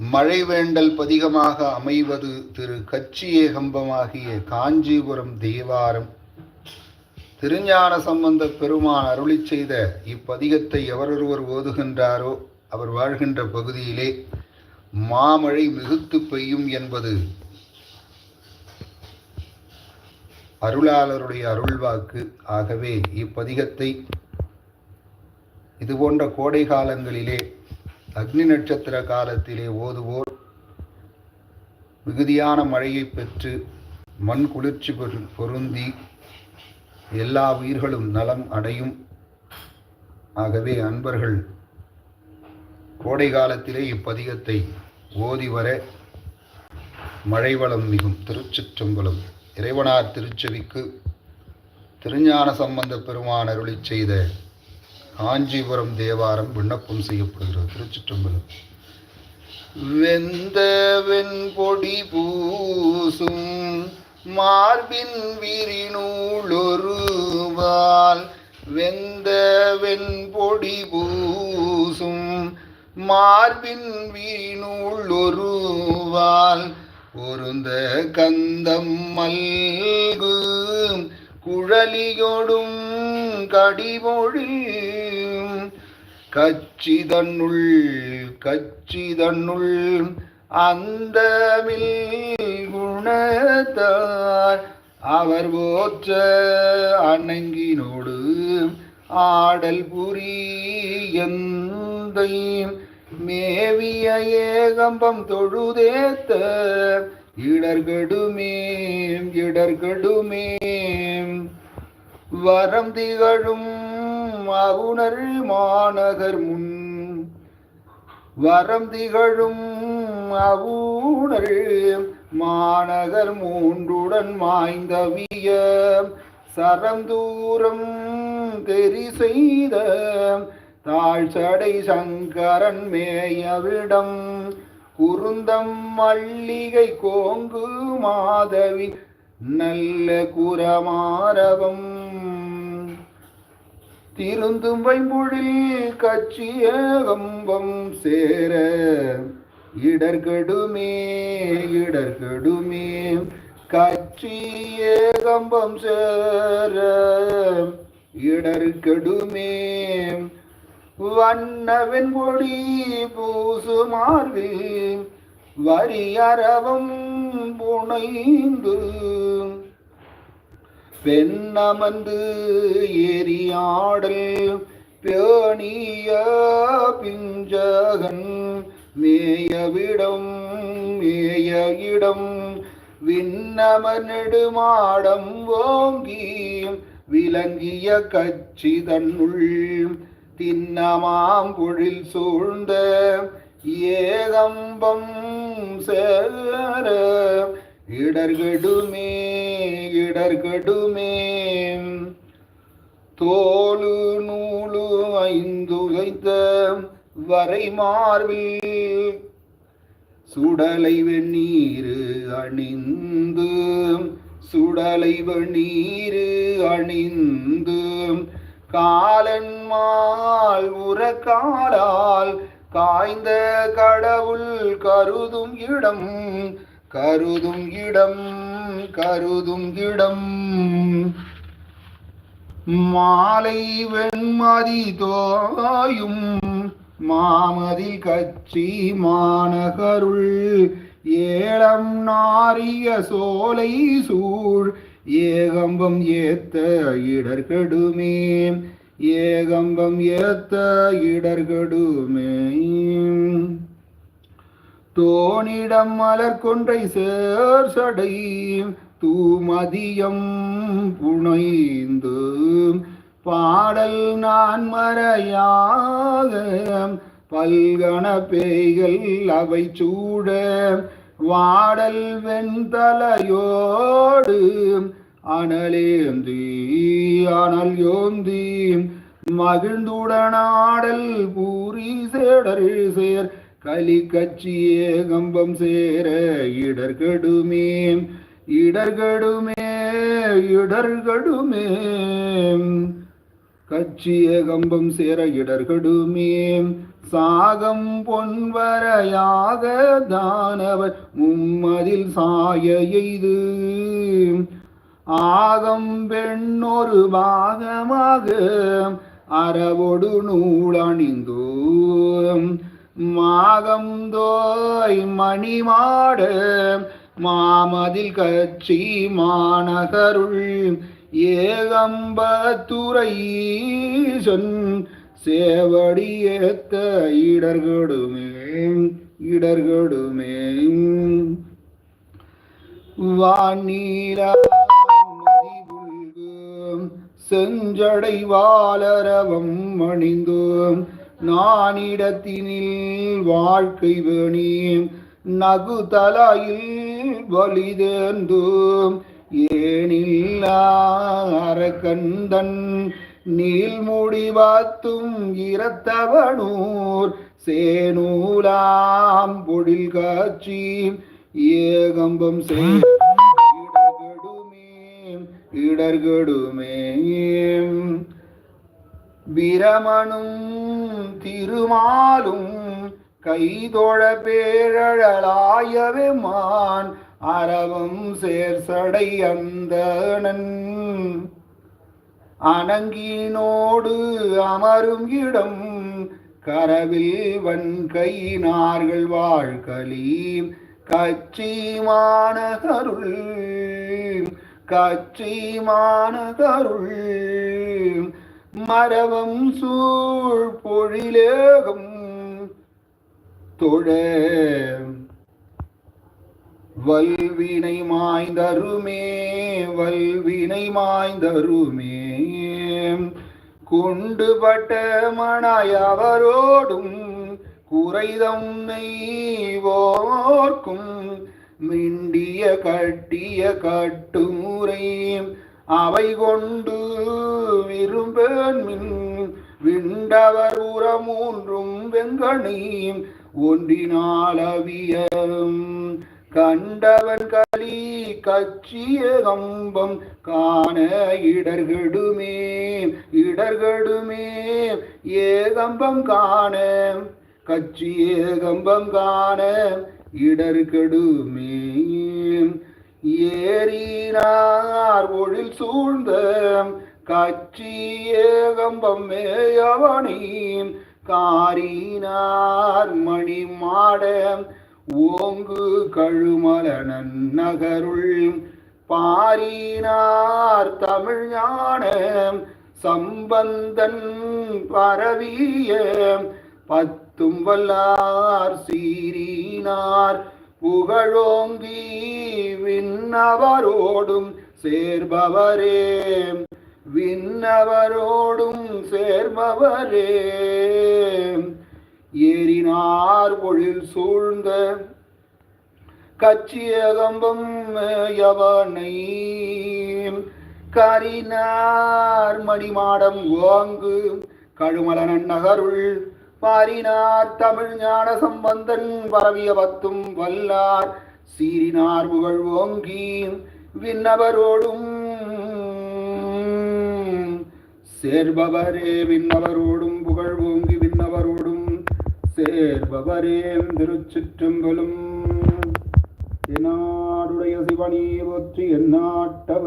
மழை வேண்டல் பதிகமாக அமைவது திரு கச்சியேகம்பமாகிய காஞ்சிபுரம் தேவாரம். திருஞான சம்பந்த பெருமான் அருளி செய்த இப்பதிகத்தை எவரொருவர் ஓதுகின்றாரோ அவர் வாழ்கின்ற பகுதியிலே மாமழை மிகுத்து பெய்யும் என்பது அருளாளருடைய அருள்வாக்கு. ஆகவே இப்பதிகத்தை இதுபோன்ற கோடை காலங்களிலே அக்னி நட்சத்திர காலத்திலே ஓதுவோர் மிகுதியான மழையை பெற்று மண் குளிர்ச்சி பொரு- பொருந்தி எல்லா உயிர்களும் நலம் அடையும். ஆகவே அன்பர்கள் கோடை காலத்திலே இப்பதிகத்தை ஓதி வர மழை வளம் மிகும். திருச்சிற்றம்பலம் இறைவனார் திருச்செவிக்கு திருஞான சம்பந்த பெருமான் அருளிச் செய்த காஞ்சிபுரம் தேவாரம் விண்ணப்பம் செய்யப்படுகிறது திருச்சிற்றம்பலம். வெந்த வெண்பொடி பூசும் மார்பின் விரிநூலொருவால் வெந்த வெண்பொடி பூசும் மார்பின் விரிநூலொருவால் பொருந்த கந்தம் மல்கு குழலியொடும் கடிமொழி கச்சிதன்னுள் கச்சிதன்னுள் அந்த குணத்தார். அவர் போற்ற அணங்கினோடு ஆடல் புரி எந்த மேவிய ஏகம்பம் தொழுதேத்த. இடர்கடுமேம் இடர்கடுமேம் வரம் திகழும் மாவுணர் மாநகர் முன். வரம் திகழும் அவுணர் மாநகர் மூன்றுடன் மாய்ந்தவிய. சரந்தூரம் தெரி செய்த தாழ்சடை சங்கரன் மேயவிடம். குருந்தம் மல்லிகை கோங்கு மாதவி நல்ல குரமாரவம். திருந்தும்பை வைம்பொழில் கட்சிய கம்பம் சேர. இடர்கடுமே இடர்கடுமே கட்சிய கம்பம் சேர. இடர்கடுமே வண்ணவென் பொடி பூசு வரியரவம் புனைந்து பெண்ணமந்து ஏரியாடல் பேணிய பிஞ்சகன் மேயவிடம் மேய இடம் விண்ணமர் நெடுமாடம் ஓங்கி விளங்கிய கட்சி தன்னுள் தின்னமாம் பொழில் சூழ்ந்த ஏகம்பம் சேர இடர்கெடுமே இடர்கடுமே. தோளு நூலு ஐந்துகைத்த வரை மார்பில் சுடலை வெண்ணீர் அணிந்து சுடலை வெண்ணீர் அணிந்து காலன்மால் உரக்காலால் காய்ந்த கடவுள் கருதும் இடம் கருதும் இடம் கருதும் இடம் மாலை வெண்மதி தோயும் மாமதி கட்சி மாநகருள் ஏழம் நாரிய சோலை சூழ் ஏகம்பம் ஏத்த இடர்கடுமே ஏகம்பம் ஏத்த இடர்கடுமே தோணிடம் மலர்கொன்றை சேர் சடை தூமதியம் புனைந்து பாடல் நான் மறையாக பல்கண பேய்கள் அவை சூட வாடல் வெண்தலையோடு அனலேந்தி அனல் யோந்தி மகிழ்ந்துடனாடல் பூரி சேடர் சேர் கலி கட்சியே கம்பம் சேர இடர்கடுமே இடர்கடுமே இடர்கடுமே. கட்சிய கம்பம் சேர இடர்கடுமே சாகம் பொன்வரையாக தானவர் மும்மதில் சாய எய்து. ஆகம் பெண்ணொரு பாகமாக அறவொடு நூலணிந்தோ மாகம் தோய் மணிமாட மாமதில் கட்சி மாநகருள் ஏகம்பத்துறையீசன் சேவடியேத்த இடர்கடுமே இடர்கடுமே. வானீரா செஞ்சடை வாளரவம் அணிந்தோம் நானிடத்தினில் வாழ்க்கை வேணி நகுதலாயில் வலிதேர்ந்தோம் ஏனில் அரக்கந்தன் நீள்முடி வாத்தும் இரத்தவனூர் சேனூலாம் பொழில் காட்சி ஏகம்பம் செய்டுமே இடர்கடுமே பிரமனும் திருமாலும் கைதொழ பேரழலாயவெமான் அரவம் சேர்சடை அந்தணன். அணங்கினோடு அமரும் இடம் கரவில் வன்கையினார்கள் வாழ்களி கச்சி மாநகருள் கச்சி மாநகருள். மரவம் சூழ் பொழிலேகம். தொழ. வல்வினை மாய்ந்தருமே வல்வினை மாய்ந்தருமே. குண்டுபட்ட மணாயவரோடும் குறைதம் நெய்வோர்க்கும். மிண்டிய கட்டிய கட்டுமுறை அவை கொண்டு விரும்பேன் மின் விண்டவர் உரமூன்றும் வெங்கணி ஒன்றினாலவியம். கண்டவன் களி கச்சிய கம்பம் காண இடர்கெடுமே இடர்கெடுமே. ஏகம்பம் காண கச்சி ஏகம்பம் காண இடர்கெடுமே. ஏறினார் ஒழில் சூழ்ந்த கச்சி ஏகம்பம் மேயவனி காரினார் மணி மாட ஓங்கு கழுமல நன்னகருள் பாரினார் தமிழ் ஞான சம்பந்தன் பரவிய பத்தும் வல்லார் சீரினார் புகழோங்கி விண்ணவரோடும் சேர்பவரே. விண்ணவரோடும் சேர்பவரே. ஏறினார் பொழில் சூழ்ந்த கச்சியகம்பம் யவனை. கரினார் மணிமாடம் ஓங்கு கழுமலனன் நகருள் பாரினார் தமிழ் ஞான சம்பந்தன் பரவிய பத்தும் வல்லார். சீரினார் புகழ் ஓங்கி விண்ணவரோடும். சேர்பவரே விண்ணவரோடும் புகழ் ஓங்கி விண்ணவரோடும். சேர்பவரே திருச்சிற்றம்பலும். என்னாடுடைய சிவனே போற்றி என்னாட்டவர்